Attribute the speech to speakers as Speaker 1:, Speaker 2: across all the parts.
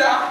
Speaker 1: немовля.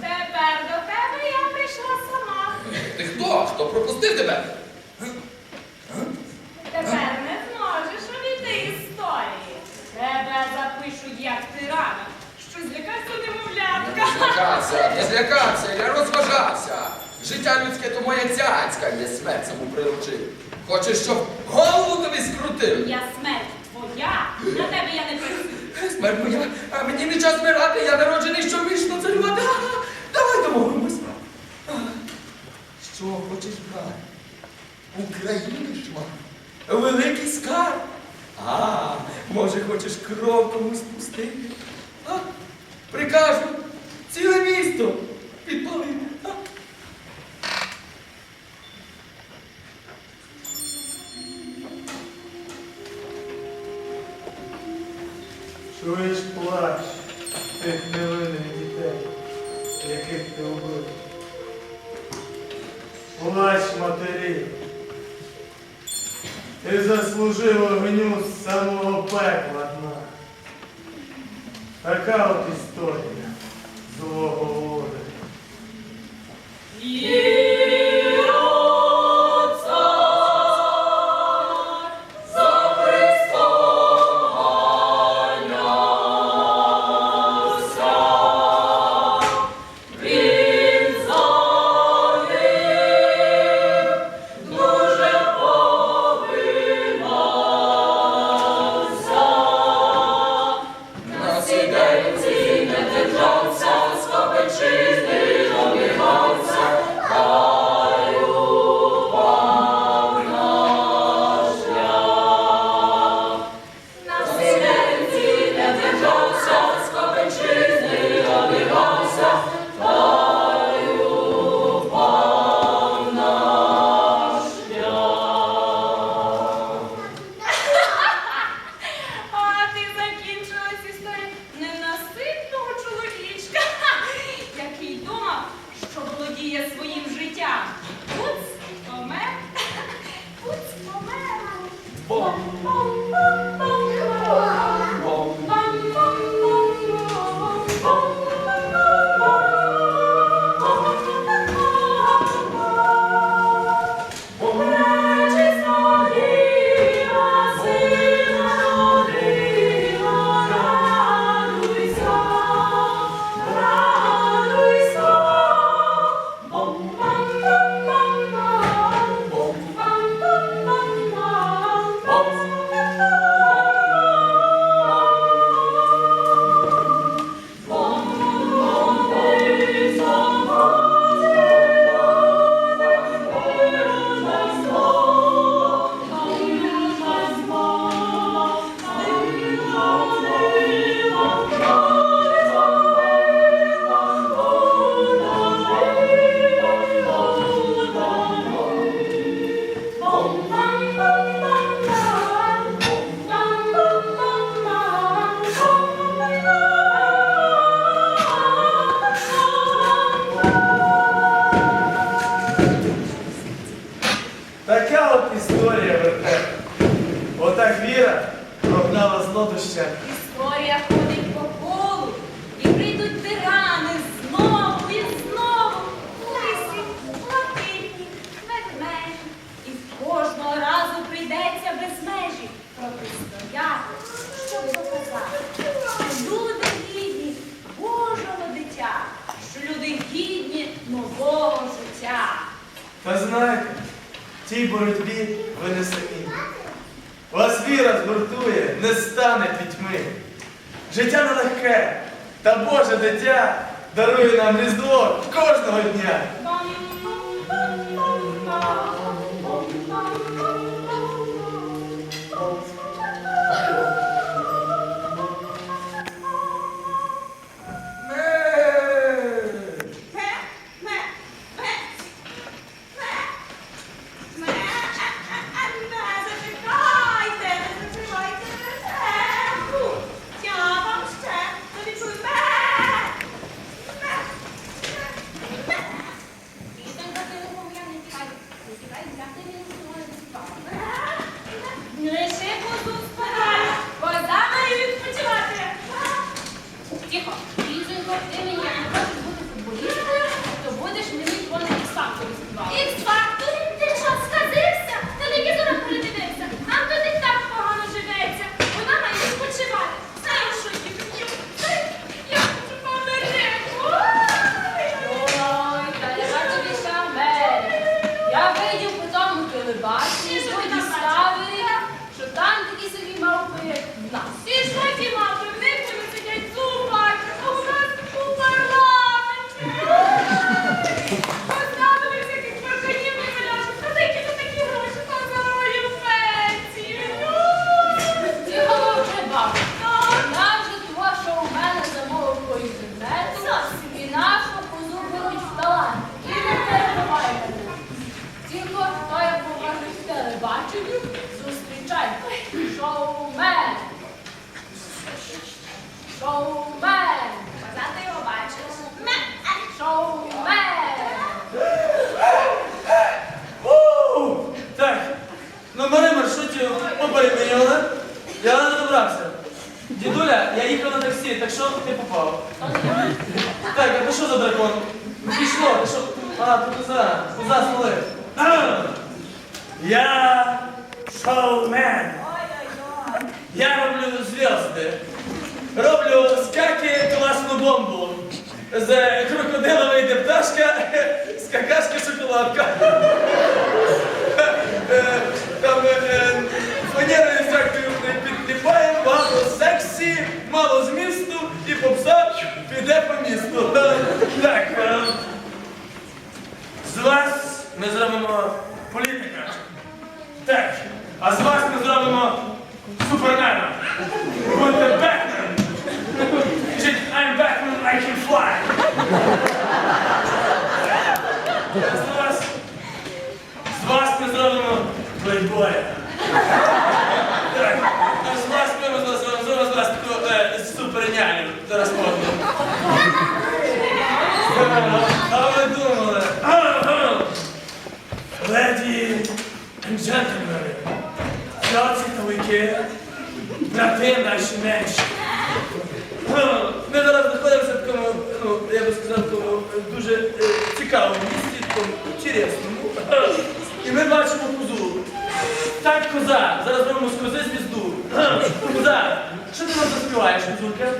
Speaker 2: Тепер до тебе я прийшла сама.
Speaker 1: Ти хто? Хто пропустив тебе?
Speaker 2: Тепер не зможеш обійти історії. Тебе запишуть як тирана, що злякався
Speaker 1: Я
Speaker 2: немовлятка.
Speaker 1: не злякався, не злякався, я розважався. Життя людське то моя цяцька, я смерть саму приручив. Хочеш, щоб голову тобі скрутив?
Speaker 2: Я смерть твоя, на тебе я не працюю.
Speaker 1: Смерть моя, а мені не час вмирати, я народжений, щоб вічно царювати. Давай домовимось. Що хочеш брати? України шмат. Великий скарб. А, може, хочеш кров комусь пустити? А, прикажу ціле місто
Speaker 3: Чуєш плач тих невинних дітей, яких ти убив. Плач матері. Ти заслужив огню з самого пекла дна. Така от боротьбі ви не самі. Вас віра згуртує, не стане пітьми. Життя нелегке, та Боже дитя дарує нам різдво кожного дня.
Speaker 4: до скаки класну бомбу. З крокодила вийде пташка, з какашки шоколадка. Там е, е, фанерою всякою підліпаємо, багато сексі, мало змісту і попса піде по місту. Так, е, з вас ми зробимо політика. Так, а з вас ми зробимо супермена. Будете і джентльмени, цяцітовики, брати наші менші. Ну, ми зараз знаходимося в такому, ну, я би сказав, такому е, дуже е, цікавому місці, такому інтересному. І ми бачимо козу. Так, коза, зараз робимо з кози звізду. Коза, що ти нам заспіваєш, козурка?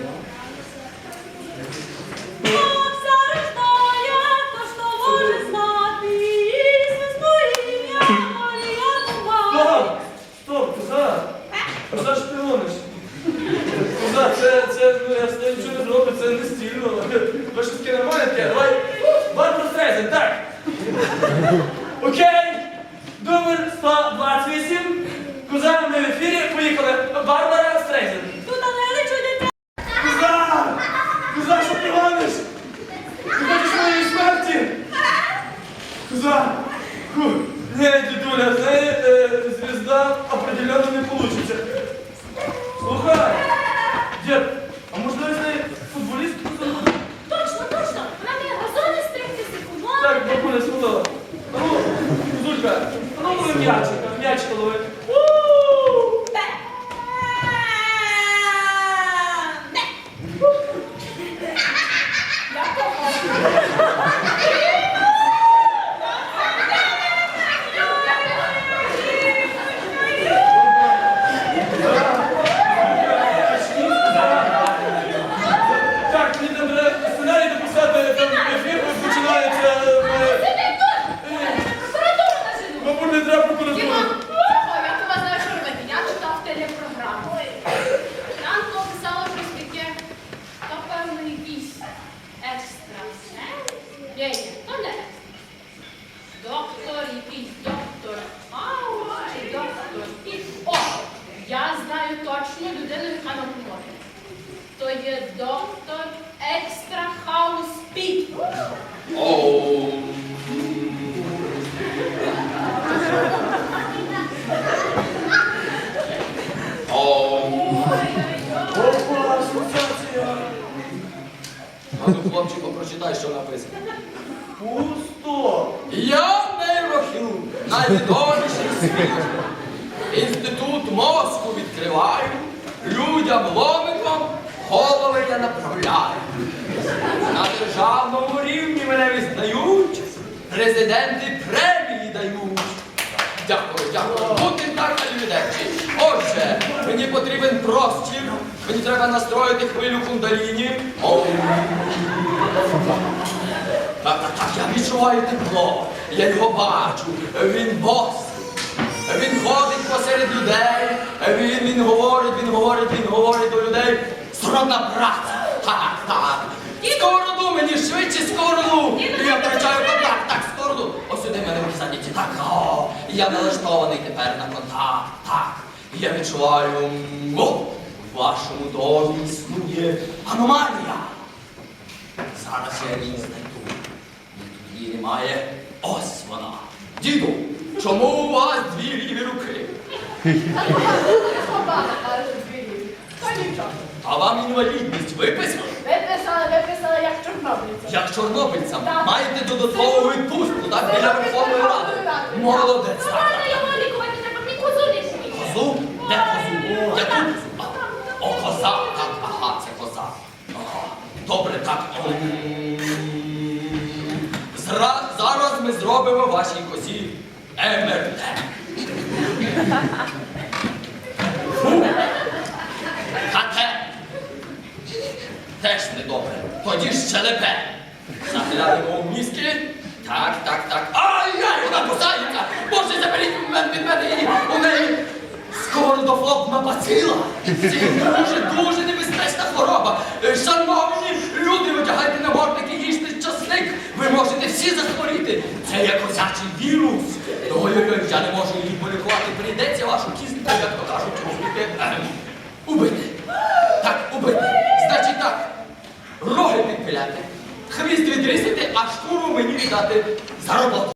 Speaker 5: п'ять чоловік. Хлопчику, прочитай, що написано.
Speaker 4: Пусто!
Speaker 5: Я нейрохірург, найвідоміший в світі. Інститут мозку відкриваю, людям ломиком
Speaker 1: голови я направляю. На державному рівні мене визнають, президенти премії дають. Дякую, дякую. Бути так на людей. Отже, мені потрібен простір мені треба настроїти хвилю кундаліні. Оу. Так, так, так, я відчуваю тепло. Я його бачу. Він бос. Він ходить посеред людей. Він, він говорить, він говорить, він говорить до людей. Сродна праця. Так, так. Скороду мені швидше скороду. Я втрачаю контакт. Так, скороду. Ось сюди мене задіті. Так, о, я налаштований тепер на контакт. Так. Я відчуваю, о, вашому домі існує аномалія. Зараз я її знайду. Її немає. Ось вона. Діду, чому у вас дві ліві руки? А вам інвалідність виписали?
Speaker 5: Виписали, виписали, як чорнобильця.
Speaker 1: Як чорнобильцям
Speaker 5: Так.
Speaker 1: маєте додаткову відпустку, так біля Верховної Ради. Молодець. так.
Speaker 6: Ладно, його лікувати треба, мені козу лікувати.
Speaker 1: Козу? Де козу? Яку так. Зра... Зараз ми зробимо вашій козі МРТ. КТ. Теж недобре. Тоді щелепе. Заглянемо в мізки. Так, так, так. Ай-яй, вона кусається! Боже, заберіть від мене її! У неї скордофобна бацила. Це дуже, дуже небезпечна хвороба. Е, Шановні одягайте намордники, їжте часник. Ви можете всі захворіти. Це як козячий вірус. Ой-ой-ой, я не можу її полікувати. Прийдеться вашу кістку, як то кажуть. Ем, Убити. Так, убити. Значить так. Роги підпиляти, хвіст відрізати, а шкуру мені віддати за роботу.